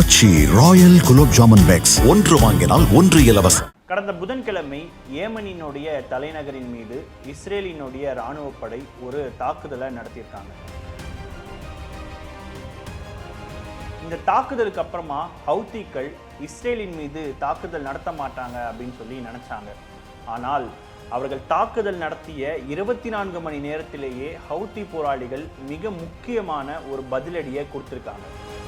Aachi royal gulab jamun packs. ஒன்று வாங்கினால் ஒன்று இலவசம். கடந்த புதன்கிழமை ஏமனினுடைய தலைநகரின் மீது இஸ்ரேலினுடைய இராணுவப் படை ஒரு தாக்குதலை நடத்தியிருக்காங்க. இந்த தாக்குதலுக்கு அப்புறமா ஹவுத்திகள் இஸ்ரேலின் மீது தாக்குதல் நடத்த மாட்டாங்க அப்படின்னு சொல்லி நினைச்சாங்க. ஆனால் அவர்கள் தாக்குதல் நடத்திய இருபத்தி நான்கு மணி நேரத்திலேயே ஹவுத்தி போராளிகள் மிக முக்கியமான ஒரு பதிலடியை கொடுத்திருக்காங்க.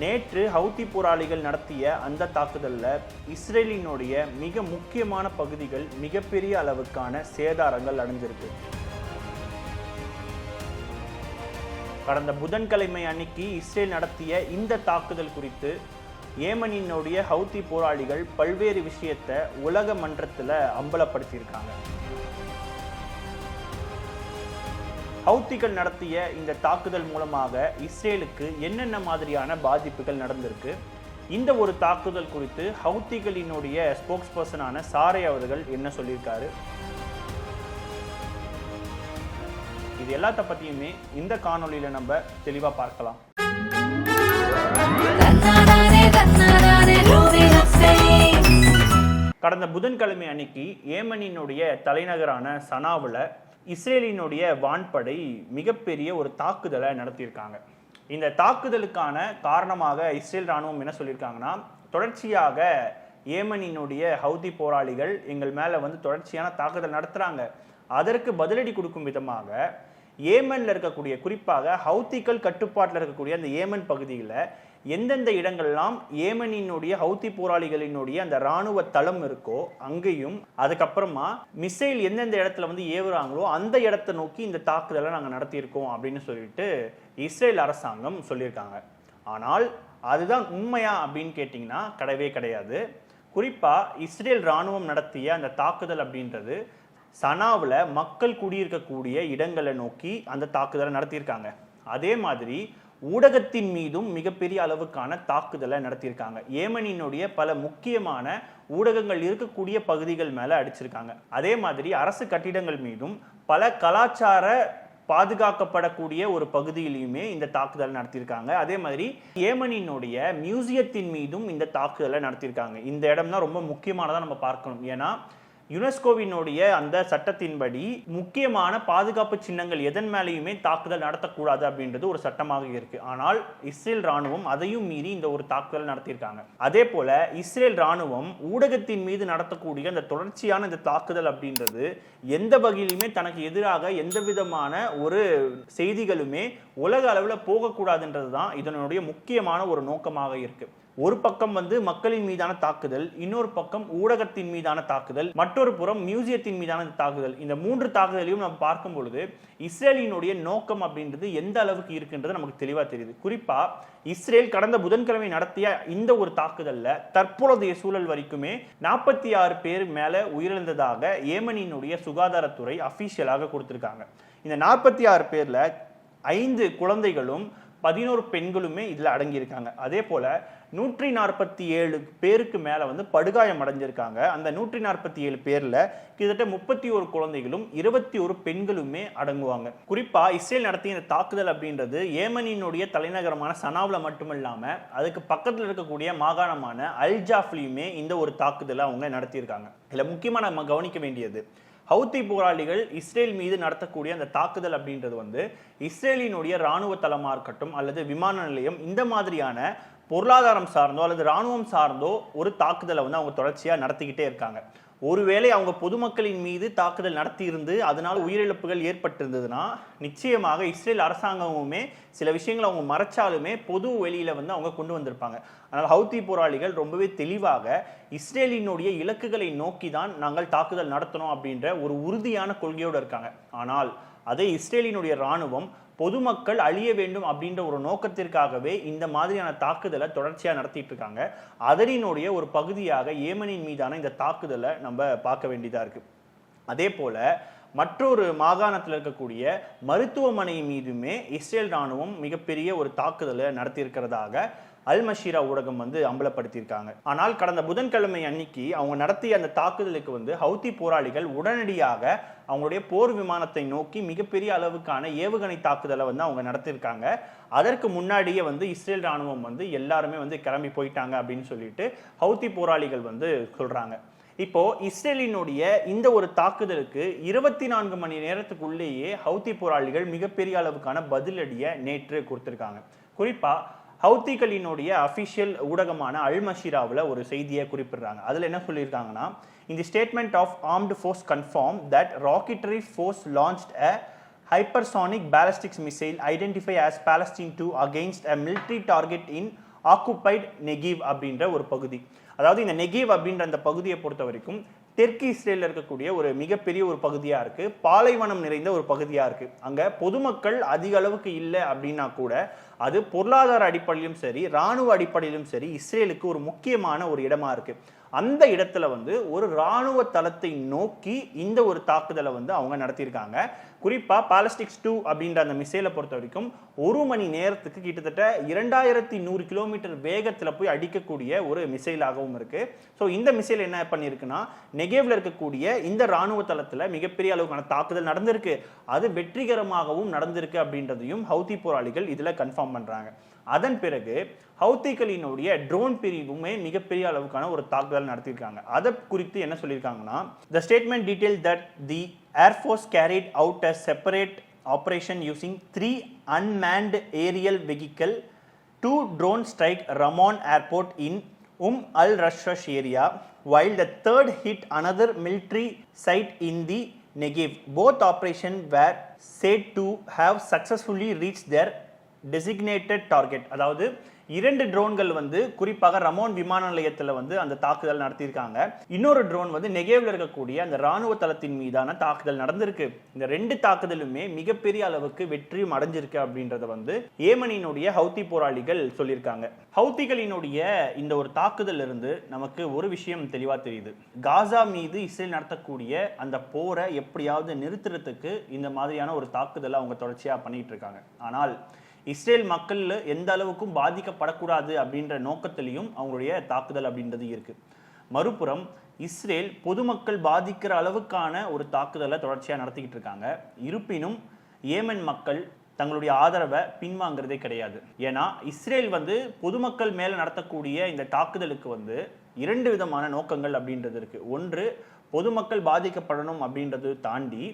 நேற்று ஹவுத்தி போராளிகள் நடத்திய அந்த தாக்குதலில் இஸ்ரேலினுடைய மிக முக்கியமான பகுதிகள் மிகப்பெரிய அளவுக்கான சேதாரங்கள் அடைஞ்சிருக்கு. கடந்த புதன்கிழமை அன்னைக்கு இஸ்ரேல் நடத்திய இந்த தாக்குதல் குறித்து ஏமனினுடைய ஹவுத்தி போராளிகள் பல்வேறு விஷயத்தை உலக மன்றத்தில் அம்பலப்படுத்தியிருக்காங்க. ஹவுத்திகள் நடத்திய இந்த தாக்குதல் மூலமாக இஸ்ரேலுக்கு என்னென்ன மாதிரியான பாதிப்புகள் நடந்திருக்கு? இந்த ஒரு தாக்குதல் குறித்து ஹவுத்திகளினுடைய ஸ்போக்ஸ் பர்சனான சாரை அவர்கள் என்ன சொல்லியிருக்காரு? இது எல்லாத்த பற்றியுமே இந்த காணொளியில் நம்ம தெளிவாக பார்க்கலாம். கடந்த புதன்கிழமை அன்னைக்கு ஏமனினுடைய தலைநகரான சனாவில் இஸ்ரேலினுடைய வான்படை மிகப்பெரிய ஒரு தாக்குதலை நடத்தியிருக்காங்க. இந்த தாக்குதலுக்கான காரணமாக இஸ்ரேல் ராணுவம் என்ன சொல்லியிருக்காங்கன்னா தொடர்ச்சியாக ஏமனினுடைய ஹவுதி போராளிகள் எங்கள் மேலே வந்து தொடர்ச்சியான தாக்குதல் நடத்துகிறாங்க அதற்கு பதிலடி கொடுக்கும் விதமாக ஏமனில் இருக்கக்கூடிய குறிப்பாக ஹவுத்திகள் கட்டுப்பாட்டில் இருக்கக்கூடிய அந்த ஏமன் பகுதியில் எந்தெந்த இடங்கள்லாம் ஏமனினுடைய ஹவுத்தி போராளிகளினுடைய அந்த ராணுவ தளம் இருக்கோ அங்கேயும் அதுக்கப்புறமா மிசைல் எந்தெந்த இடத்துல வந்து ஏவுறாங்களோ அந்த இடத்தை நோக்கி இந்த தாக்குதலை நாங்கள் நடத்தியிருக்கோம் அப்படின்னு சொல்லிட்டு இஸ்ரேல் அரசாங்கம் சொல்லியிருக்காங்க. ஆனால் அதுதான் உண்மையா அப்படின்னு கேட்டிங்கன்னா கிடையவே கிடையாது. குறிப்பாக இஸ்ரேல் ராணுவம் நடத்திய அந்த தாக்குதல் அப்படின்றது சனாவில் மக்கள் குடியிருக்கக்கூடிய இடங்களை நோக்கி அந்த தாக்குதலை நடத்தியிருக்காங்க. அதே மாதிரி ஊடகத்தின் மீதும் மிகப்பெரிய அளவுக்கான தாக்குதலை நடத்தியிருக்காங்க. ஏமனினுடைய பல முக்கியமான ஊடகங்கள் இருக்கக்கூடிய பகுதிகள் மேலே அடிச்சிருக்காங்க. அதே மாதிரி அரசு கட்டிடங்கள் மீதும் பல கலாச்சார பாதுகாக்கப்படக்கூடிய ஒரு பகுதியிலையுமே இந்த தாக்குதல் நடத்தியிருக்காங்க. அதே மாதிரி ஏமனினுடைய மியூசியத்தின் மீதும் இந்த தாக்குதலை நடத்தியிருக்காங்க. இந்த இடம் தான் ரொம்ப முக்கியமானதாக நம்ம பார்க்கணும். ஏன்னா யுனெஸ்கோவினுடைய அந்த சட்டத்தின்படி முக்கியமான பாதுகாப்பு சின்னங்கள் எதன் மேலேயுமே தாக்குதல் நடத்தக்கூடாது அப்படின்றது ஒரு சட்டமாக இருக்கு. ஆனால் இஸ்ரேல் ராணுவம் அதையும் மீறி இந்த ஒரு தாக்குதல் நடத்தியிருக்காங்க. அதே போல இஸ்ரேல் ராணுவம் ஊடகத்தின் மீது நடத்தக்கூடிய அந்த தொடர்ச்சியான இந்த தாக்குதல் அப்படின்றது எந்த வகையிலுமே தனக்கு எதிராக எந்த விதமான ஒரு செய்திகளுமே உலக அளவில் போகக்கூடாதுன்றது தான் இதனுடைய முக்கியமான ஒரு நோக்கமாக இருக்குது ஒரு பக்கம் வந்து மக்களின் மீதான தாக்குதல் இன்னொரு பக்கம் ஊடகத்தின் மீதான தாக்குதல் மற்றொரு புறம் மியூசியத்தின் மீதான தாக்குதல். இந்த மூன்று தாக்குதலையும் நம்ம பார்க்கும் பொழுது இஸ்ரேலினுடைய நோக்கம் அப்படின்றது எந்த அளவுக்கு இருக்குன்றது நமக்கு தெளிவாக தெரியுது. குறிப்பா இஸ்ரேல் கடந்த புதன்கிழமை நடத்திய இந்த ஒரு தாக்குதலில் தற்போதைய சூழல் வரைக்குமே நாற்பத்தி ஆறு பேர் மேல உயிரிழந்ததாக ஏமனினுடைய சுகாதாரத்துறை அஃபீஷியலாக கொடுத்திருக்காங்க. இந்த நாற்பத்தி ஆறு பேர்ல ஐந்து குழந்தைகளும் பதினோரு பெண்களுமே இதில் அடங்கியிருக்காங்க. அதே போல் நூற்றி நாற்பத்தி ஏழு பேருக்கு மேலே வந்து படுகாயம் அடைஞ்சிருக்காங்க. அந்த நூற்றி நாற்பத்தி ஏழு பேரில் கிட்டத்தட்ட முப்பத்தி ஒரு குழந்தைகளும் இருபத்தி ஒரு பெண்களுமே அடங்குவாங்க. குறிப்பாக இஸ்ரேல் நடத்திய இந்த தாக்குதல் அப்படின்றது ஏமனினுடைய தலைநகரமான சனாவில் மட்டுமில்லாமல் அதுக்கு பக்கத்தில் இருக்கக்கூடிய மாகாணமான அல்ஜாஃப்லையுமே இந்த ஒரு தாக்குதலை அவங்க நடத்தியிருக்காங்க. இதில் முக்கியமாக நம்ம கவனிக்க வேண்டியது ஹவுத்தி போராளிகள் இஸ்ரேல் மீது நடத்தக்கூடிய அந்த தாக்குதல் அப்படின்றது வந்து இஸ்ரேலினுடைய ராணுவ தளமாக இருக்கட்டும் அல்லது விமான நிலையம் இந்த மாதிரியான பொருளாதாரம் சார்ந்தோ அல்லது ராணுவம் சார்ந்தோ ஒரு தாக்குதலை வந்து அவங்க தொடர்ச்சியாக நடத்திக்கிட்டே இருக்காங்க. ஒருவேளை அவங்க பொதுமக்களின் மீது தாக்குதல் நடத்தியிருந்து அதனால் உயிரிழப்புகள் ஏற்பட்டிருந்ததுன்னா நிச்சயமாக இஸ்ரேல் அரசாங்கமுமே சில விஷயங்களை அவங்க மறைச்சாலுமே பொது வெளியில் வந்து அவங்க கொண்டு வந்திருப்பாங்க. ஆனால் ஹவுத்தி போராளிகள் ரொம்பவே தெளிவாக இஸ்ரேலினுடைய இலக்குகளை நோக்கி தான் நாங்கள் தாக்குதல் நடத்தணும் அப்படின்ற ஒரு உறுதியான கொள்கையோடு இருக்காங்க. ஆனால் அதே இஸ்ரேலினுடைய ராணுவம் பொதுமக்கள் அழிய வேண்டும் அப்படின்ற ஒரு நோக்கத்திற்காகவே இந்த மாதிரியான தாக்குதலை தொடர்ச்சியாக நடத்திட்டு இருக்காங்க அதனினுடைய ஒரு பகுதியாக ஏமனின் மீதான இந்த தாக்குதலை நம்ம பார்க்க வேண்டியதாக இருக்கு. அதே போல மற்றொரு மாகாணத்தில் இருக்கக்கூடிய மருத்துவமனை மீதுமே இஸ்ரேல் ராணுவம் மிகப்பெரிய ஒரு தாக்குதலை நடத்தியிருக்கிறதாக அல் மஷீரா ஊடகம் வந்து அம்பலப்படுத்தியிருக்காங்க. ஆனால் கடந்த புதன்கிழமை அன்னைக்கு அவங்க நடத்திய அந்த தாக்குதலுக்கு வந்து ஹவுதி போராளிகள் உடனடியாக அவங்களுடைய போர் விமானத்தை நோக்கி மிகப்பெரிய அளவுக்கான ஏவுகணை தாக்குதலை வந்து அவங்க நடத்தியிருக்காங்க. அதற்கு முன்னாடியே வந்து இஸ்ரேல் ராணுவம் வந்து எல்லாருமே வந்து கிளம்பி போயிட்டாங்க அப்படின்னு சொல்லிட்டு ஹவுதி போராளிகள் வந்து சொல்றாங்க. இப்போ இஸ்ரேலினுடைய இந்த ஒரு தாக்குதலுக்கு இருபத்தி நான்கு மணி நேரத்துக்குள்ளேயே ஹவுதி போராளிகள் மிகப்பெரிய அளவுக்கான பதிலடியை நேற்று கொடுத்திருக்காங்க. குறிப்பா ஹவுத்திகளினுடைய அஃபிஷியல் ஊடகமான அல் மஷிராவில் ஒரு செய்தியை குறிப்பிடுறாங்க. அதில் என்ன சொல்லியிருக்காங்கன்னா இந்த statement of armed force confirm that rocketry force launched a hypersonic ballistics missile identify as Palestine 2 against a military target in occupied Negev அப்படின்ற ஒரு பகுதி. அதாவது இந்த நெகிவ் அப்படின்ற அந்த பகுதியை பொறுத்த வரைக்கும் தெற்கு இஸ்ரேலில் இருக்கக்கூடிய ஒரு மிகப்பெரிய ஒரு பகுதியாக இருக்கு. பாலைவனம் நிறைந்த ஒரு பகுதியாக இருக்கு. அங்கே பொதுமக்கள் அதிக அளவுக்கு இல்லை அப்படின்னா கூட அது பொருளாதார அடிப்படையிலும் சரி ராணுவ அடிப்படையிலும் சரி இஸ்ரேலுக்கு ஒரு முக்கியமான ஒரு இடமா இருக்கு. அந்த இடத்துல வந்து ஒரு ராணுவ தளத்தை நோக்கி இந்த ஒரு தாக்குதலை வந்து அவங்க நடத்தியிருக்காங்க. குறிப்பாக பாலஸ்டிக்ஸ் டூ அப்படின்ற அந்த மிசைலை பொறுத்த வரைக்கும் ஒரு மணி நேரத்துக்கு கிட்டத்தட்ட இரண்டாயிரத்தி நூறு கிலோமீட்டர் வேகத்தில் போய் அடிக்கக்கூடிய ஒரு மிசைலாகவும் இருக்குது ஸோ இந்த மிசைல் என்ன பண்ணியிருக்குன்னா நெகேவில் இருக்கக்கூடிய இந்த ராணுவ தளத்தில் மிகப்பெரிய அளவுக்கான தாக்குதல் நடந்திருக்கு. அது வெற்றிகரமாகவும் நடந்திருக்கு அப்படின்றதையும் ஹவுதி போராளிகள் இதில் கன்ஃபார்ம் பண்ணுறாங்க அதன் பிறகு ஹவுத்திகளினுடைய ட்ரோன் பிரிவுமே மிகப்பெரிய அளவுக்கான ஒரு தாக்குதல் நடத்தியிருக்காங்க அதை குறித்து என்ன சொல்லியிருக்காங்கன்னா the statement detail that the air force carried out a separate operation using three unmanned aerial vehicle two drone strike Ramon airport in Umm al Rashrash area while the third hit another military site in the Negev both operation were said to have successfully reach their designated target அதாவது இரண்டு ட்ரோன்கள் வந்து குறிப்பாக Ramon விமான நிலையத்தில் வந்து அந்த தாக்குதல் நடத்தியிருக்காங்க. இன்னொரு ட்ரோன் வந்து நெகேவில் இருக்கக்கூடிய அந்த ராணுவ தளத்தின் மீதான தாக்குதல் நடந்திருக்கு. இந்த ரெண்டு தாக்குதலுமே மிகப்பெரிய அளவுக்கு வெற்றியும் அடைஞ்சிருக்கு அப்படின்றத வந்து ஏமனினுடைய ஹவுத்தி போராளிகள் சொல்லியிருக்காங்க. ஹவுத்திகளினுடைய இந்த ஒரு தாக்குதல் இருந்து நமக்கு ஒரு விஷயம் தெளிவாக தெரியுது. காசா மீது இஸ்ரேல் நடத்தக்கூடிய அந்த போரை எப்படியாவது நிறுத்துறதுக்கு இந்த மாதிரியான ஒரு தாக்குதலை அவங்க தொடர்ச்சியாக பண்ணிட்டு இருக்காங்க. ஆனால் இஸ்ரேல் மக்கள் எந்த அளவுக்கும் பாதிக்கப்படக்கூடாது அப்படின்ற நோக்கத்திலையும் அவங்களுடைய தாக்குதல் அப்படின்றது இருக்கு. மறுபுறம் இஸ்ரேல் பொதுமக்கள் பாதிக்கிற அளவுக்கான ஒரு தாக்குதலை தொடர்ச்சியாக நடத்திக்கிட்டு இருக்காங்க. இருப்பினும் ஏமன் மக்கள் தங்களுடைய ஆதரவை பின்வாங்கிறதே கிடையாது. ஏன்னா இஸ்ரேல் வந்து பொதுமக்கள் மேலே நடத்தக்கூடிய இந்த தாக்குதலுக்கு வந்து இரண்டு விதமான நோக்கங்கள் அப்படின்றது இருக்கு. ஒன்று பொதுமக்கள் பாதிக்கப்படணும் அப்படின்றது தாண்டி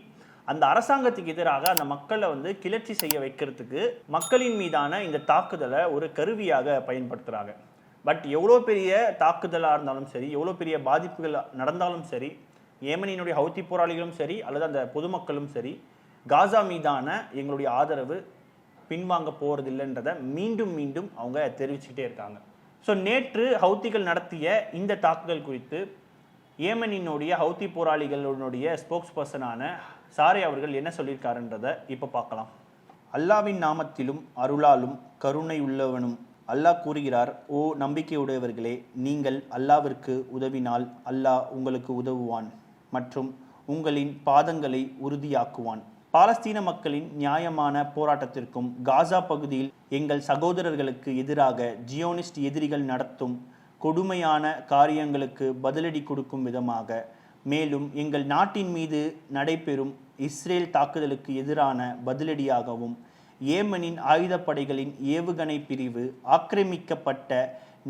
அந்த அரசாங்கத்துக்கு எதிராக அந்த மக்களை வந்து கிளர்ச்சி செய்ய வைக்கிறதுக்கு மக்களின் மீதான இந்த தாக்குதலை ஒரு கருவியாக பயன்படுத்துகிறாங்க பட் எவ்வளோ பெரிய தாக்குதலாக இருந்தாலும் சரி எவ்வளோ பெரிய பாதிப்புகள் நடந்தாலும் சரி ஏமனியினுடைய ஹவுத்தி போராளிகளும் சரி அல்லது அந்த பொதுமக்களும் சரி காசா மீதான எங்களுடைய ஆதரவு பின்வாங்க போகிறதில்லைன்றதை மீண்டும் மீண்டும் அவங்க தெரிவிச்சுக்கிட்டே இருக்காங்க. ஸோ நேற்று ஹவுத்திகள் நடத்திய இந்த தாக்குதல் குறித்து ஏமனினுடைய ஹவுத்தி போராளிகளுடைய ஸ்போக்ஸ் பர்சனான சாரே அவர்கள் என்ன சொல்லியிருக்காருன்றதை இப்போ பார்க்கலாம். அல்லாவின் நாமத்திலும் அருளாலும் கருணை உள்ளவனும் அல்லாஹ் கூறுகிறார் ஓ நம்பிக்கையுடையவர்களே நீங்கள் அல்லாவிற்கு உதவினால் அல்லாஹ் உங்களுக்கு உதவுவான் மற்றும் உங்களின் பாதங்களை உறுதியாக்குவான். பாலஸ்தீன மக்களின் நியாயமான போராட்டத்திற்கும் காசா பகுதியில் எங்கள் சகோதரர்களுக்கு எதிராக ஜியோனிஸ்ட் எதிரிகள் நடத்தும் கொடுமையான காரியங்களுக்கு பதிலடி கொடுக்கும் விதமாக மேலும் எங்கள் நாட்டின் மீது நடைபெறும் இஸ்ரேல் தாக்குதலுக்கு எதிரான பதிலடியாகவும் ஏமனின் ஆயுதப்படைகளின் ஏவுகணை பிரிவு ஆக்கிரமிக்கப்பட்ட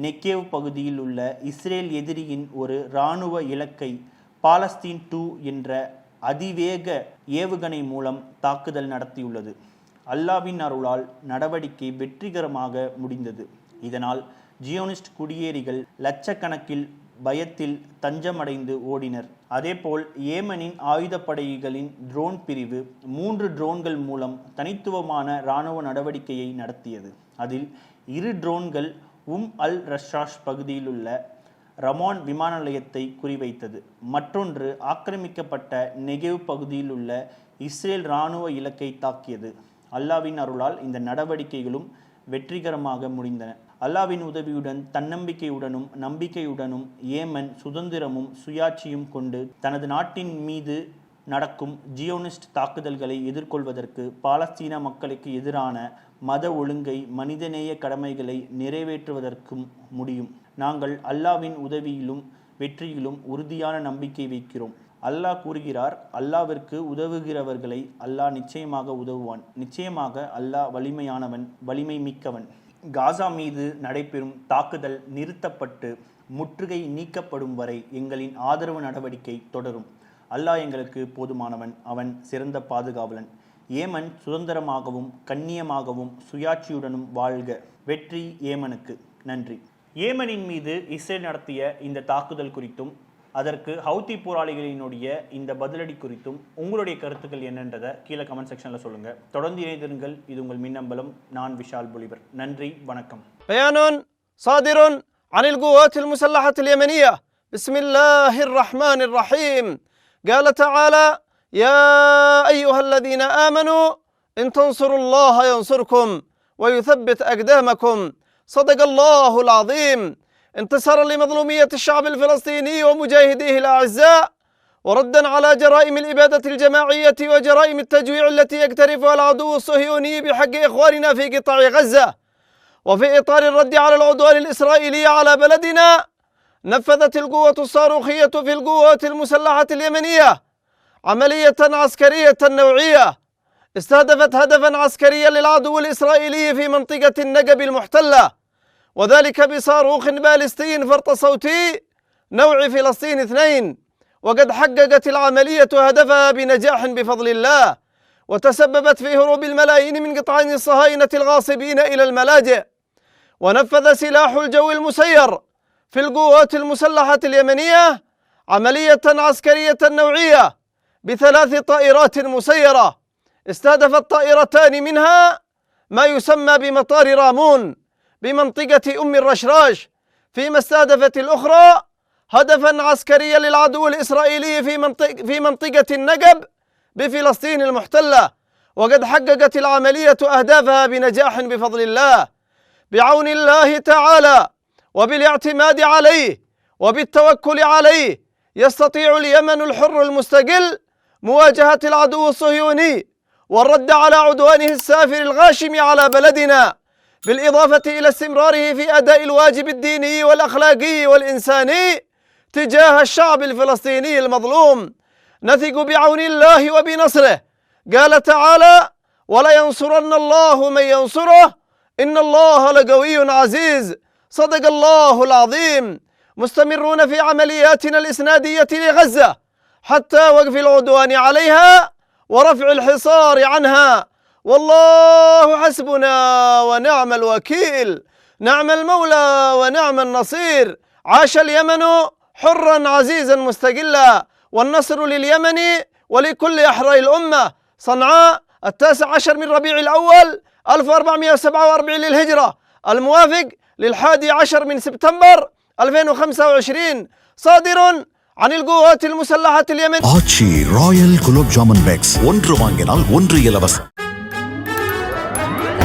நெக்கேவ் பகுதியில் உள்ள இஸ்ரேல் எதிரியின் ஒரு இராணுவ இலக்கை பாலஸ்தீன் டூ என்ற அதிவேக ஏவுகணை மூலம் தாக்குதல் நடத்தியுள்ளது. அல்லாவின் அருளால் நடவடிக்கை வெற்றிகரமாக முடிந்தது. இதனால் ஜியோனிஸ்ட் குடியேறிகள் லட்சக்கணக்கில் பயத்தில் தஞ்சமடைந்து ஓடினர். அதேபோல் ஏமனின் ஆயுதப்படைகளின் ட்ரோன் பிரிவு மூன்று ட்ரோன்கள் மூலம் தனித்துவமான இராணுவ நடவடிக்கையை நடத்தியது. அதில் இரு ட்ரோன்கள் உம் அல் ரஷாஷ் பகுதியிலுள்ள ரமான் விமான நிலையத்தை குறிவைத்தது. மற்றொன்று ஆக்கிரமிக்கப்பட்ட நெகேவ் பகுதியில் உள்ள இஸ்ரேல் இராணுவ இலக்கை தாக்கியது. அல்லாவின் அருளால் இந்த நடவடிக்கைகளும் வெற்றிகரமாக முடிந்தன. அல்லாவின் உதவியுடன் தன்னம்பிக்கையுடனும் நம்பிக்கையுடனும் ஏமன் சுதந்திரமும் சுயாட்சியும் கொண்டு தனது நாட்டின் மீது நடக்கும் ஜியோனிஸ்ட் தாக்குதல்களை எதிர்கொள்வதற்கு பாலஸ்தீன மக்களுக்கு எதிரான மத ஒழுங்கை மனிதநேய கடமைகளை நிறைவேற்றுவதற்கும் முடியும். நாங்கள் அல்லாவின் உதவியிலும் வெற்றியிலும் உறுதியான நம்பிக்கை வைக்கிறோம். அல்லாஹ் கூறுகிறார் அல்லாவிற்கு உதவுகிறவர்களை அல்லாஹ் நிச்சயமாக உதவுவான். நிச்சயமாக அல்லாஹ் வலிமையானவன் வலிமை மிக்கவன். காசா மீது நடைபெறும் தாக்குதல் நிறுத்தப்பட்டு முற்றுகை நீக்கப்படும் வரை எங்களின் ஆதரவு நடவடிக்கை தொடரும். அல்லாஹ் எங்களுக்கு போதுமானவன். அவன் சிறந்த பாதுகாவலன். ஏமன் சுதந்திரமாகவும் கண்ணியமாகவும் சுயாட்சியுடனும் வாழ்க. வெற்றி ஏமனுக்கு. நன்றி. ஏமனின் மீது இஸ்ரேல் நடத்திய இந்த தாக்குதல் குறித்தும் அதற்கு ஹவுதி போராளிகளினுடைய இந்த பதிலடி குறித்தும் உங்களுடைய கருத்துக்கள் என்னன்றதை கீழே கமெண்ட் செக்ஷனில் சொல்லுங்கள் தொடர்ந்து இணைந்திருங்கள் இது உங்கள் மின்னம்பலம் நான் விஷால் பொலிவர் நன்றி வணக்கம் بيان صادر عن القوات المسلحة اليمنية بسم الله الرحمن الرحيم قال تعالى يا أيها الذين آمنوا إن تنصروا الله ينصركم ويثبت أقدامكم صدق الله العظيم انتصارا لمظلومية الشعب الفلسطيني ومجاهديه الأعزاء وردا على جرائم الإبادة الجماعية وجرائم التجويع التي يقترفها العدو الصهيوني بحق إخواننا في قطاع غزة. وفي إطار الرد على العدوان الإسرائيلي على بلدنا نفذت القوة الصاروخية في القوات المسلحة اليمنية عملية عسكرية نوعية. استهدفت هدفا عسكريا للعدو الإسرائيلي في منطقة النقب المحتلة. وذلك بصاروخ باليستي فرط صوتي نوع فلسطين اثنين وقد حققت العملية هدفها بنجاح بفضل الله وتسببت في هروب الملايين من قطعان الصهاينة الغاصبين إلى الملاجئ. ونفذ سلاح الجو المسير في القوات المسلحة اليمنية عملية عسكرية نوعية بثلاث طائرات مسيرة استهدفت طائرتان منها ما يسمى بمطار رامون. بمنطقة أم الرشراش. فيما استهدفت الأخرى هدفا عسكريا للعدو الإسرائيلي في منطقة, في منطقة النقب بفلسطين المحتلة. وقد حققت العملية أهدافها بنجاح بفضل الله. بعون الله تعالى وبالاعتماد عليه وبالتوكل عليه يستطيع اليمن الحر المستقل مواجهة العدو الصهيوني والرد على عدوانه السافر الغاشم على بلدنا. بالإضافة إلى استمراره في أداء الواجب الديني والأخلاقي والإنساني تجاه الشعب الفلسطيني المظلوم. نثق بعون الله وبنصره. قال تعالى ولينصرن الله من ينصره. إن الله لقوي عزيز. صدق الله العظيم. مستمرون في عملياتنا الإسنادية لغزة حتى وقف العدوان عليها ورفع الحصار عنها. والله حسبنا ونعم الوكيل نعم المولى ونعم النصير عاش اليمن حرا عزيزا مستقلا والنصر لليمن ولكل أحرار الأمة صنعاء التاسع عشر من ربيع الأول 1447 للهجرة الموافق للحادي عشر من سبتمبر 2025 صادر عن القوات المسلحة اليمنية ஆச்சி ராயல் குலோப் ஜாமன் பேக்ஸ் ஒன்று வாங்கினால் ஒன்று இலவசம்